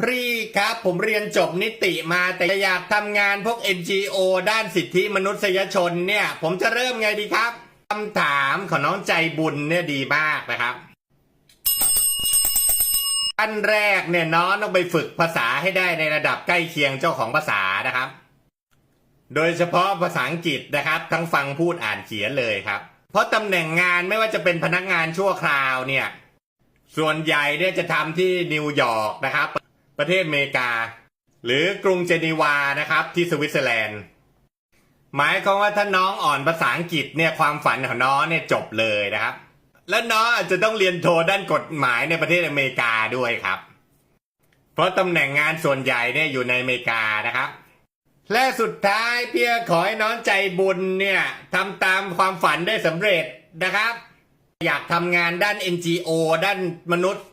พรีครับผมเรียนจบนิติมาแต่อยากทำงานพวก NGO ด้านสิทธิมนุษยชนเนี่ย ผมจะเริ่มไงดีครับคำถามของน้องใจบุญเนี่ยดีมากนะครับขั้นแรกเนี่ยน้องต้องไปฝึกภาษาให้ได้ในระดับใกล้เคียงเจ้าของภาษานะครับ โดยเฉพาะภาษาอังกฤษนะครับ ทั้งฟังพูดอ่านเขียนเลยครับ เพราะตำแหน่งงานไม่ว่าจะเป็นพนักงานชั่วคราวเนี่ย ส่วนใหญ่เนี่ยจะทำที่นิวยอร์กนะครับ ประเทศอเมริกา หรือกรุงเจนีวานะครับ ที่สวิตเซอร์แลนด์ หมายความว่าถ้าน้องอ่อนภาษาอังกฤษเนี่ยความฝันของน้องเนี่ยจบเลยนะครับ และน้องอาจจะต้องเรียนโทด้านกฎหมายในประเทศอเมริกาด้วยครับ เพราะตำแหน่งงานส่วนใหญ่เนี่ยอยู่ในอเมริกานะครับ และสุดท้ายเพียขอให้น้องใจบุญเนี่ยทำตามความฝันได้สำเร็จนะครับ อยากทำงานด้าน NGO ด้านมนุษย์